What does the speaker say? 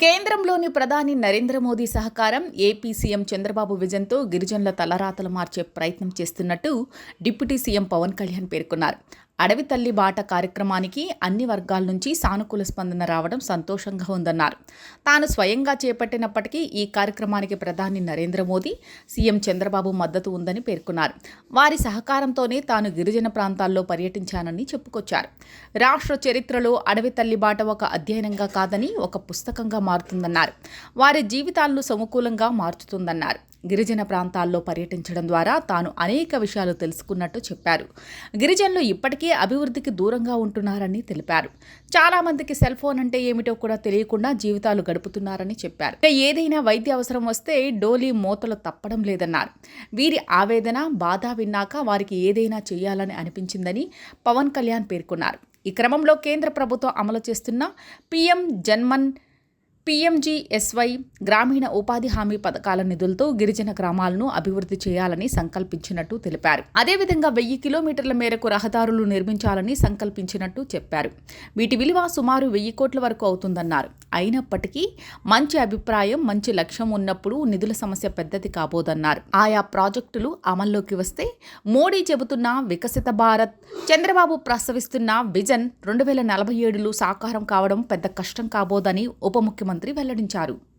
కేంద్రంలోని ప్రధాని నరేంద్ర మోదీ సహకారం ఏపీ సీఎం చంద్రబాబు విజన్తో గిరిజనుల తలరాతలు మార్చే ప్రయత్నం చేస్తున్నట్టు డిప్యూటీ సీఎం పవన్ కళ్యాణ్ పేర్కొన్నారు. అడవి తల్లి బాట కార్యక్రమానికి అన్ని వర్గాల నుంచి సానుకూల స్పందన రావడం సంతోషంగా ఉందన్నారు. తాను స్వయంగా చేపట్టినప్పటికీ ఈ కార్యక్రమానికి ప్రధాని నరేంద్ర మోదీ సీఎం చంద్రబాబు మద్దతు ఉందని పేర్కొన్నారు. వారి సహకారంతోనే తాను గిరిజన ప్రాంతాల్లో పర్యటించానని చెప్పుకొచ్చారు. రాష్ట్ర చరిత్రలో అడవి తల్లి బాట ఒక అధ్యయనంగా కాదని ఒక పుస్తకంగా మారుతుందన్నారు. వారి జీవితాలను సమకూలంగా మార్చుతుందన్నారు. గిరిజన ప్రాంతాల్లో పర్యటించడం ద్వారా తాను అనేక విషయాలు తెలుసుకున్నట్టు చెప్పారు. గిరిజనులు ఇప్పటికే అభివృద్ధికి దూరంగా ఉంటున్నారని తెలిపారు. చాలామందికి సెల్ ఫోన్ అంటే ఏమిటో కూడా తెలియకుండా జీవితాలు గడుపుతున్నారని చెప్పారు. ఏదైనా వైద్య అవసరం వస్తే డోలీ మూతలు తప్పడం లేదన్నారు. వీరి ఆవేదన బాధ విన్నాక వారికి ఏదైనా చేయాలని అనిపించిందని పవన్ కళ్యాణ్ పేర్కొన్నారు. ఈ క్రమంలో కేంద్ర ప్రభుత్వం అమలు చేస్తున్న పీఎం జన్మన్ పీఎంజీఎస్వై గ్రామీణ ఉపాధి హామీ పథకాల నిధులతో గిరిజన గ్రామాలను అభివృద్ధి చేయాలని సంకల్పించినట్టు తెలిపారు. అదేవిధంగా వెయ్యి కిలోమీటర్ల మేరకు రహదారులు నిర్మించాలని సంకల్పించినట్టు చెప్పారు. వీటి విలువ సుమారు వెయ్యి కోట్ల వరకు అవుతుందన్నారు. అయినప్పటికీ మంచి అభిప్రాయం మంచి లక్ష్యం ఉన్నప్పుడు నిధుల సమస్య పెద్దది కాబోదన్నారు. ఆయా ప్రాజెక్టులు అమల్లోకి వస్తే మోడీ చెబుతున్న వికసిత భారత్ చంద్రబాబు ప్రస్తావిస్తున్న విజన్ రెండు వేల నలభై ఏడులో సాకారం కావడం పెద్ద కష్టం కాబోదని ఉప ముఖ్యమంత్రి వెల్లడించారు.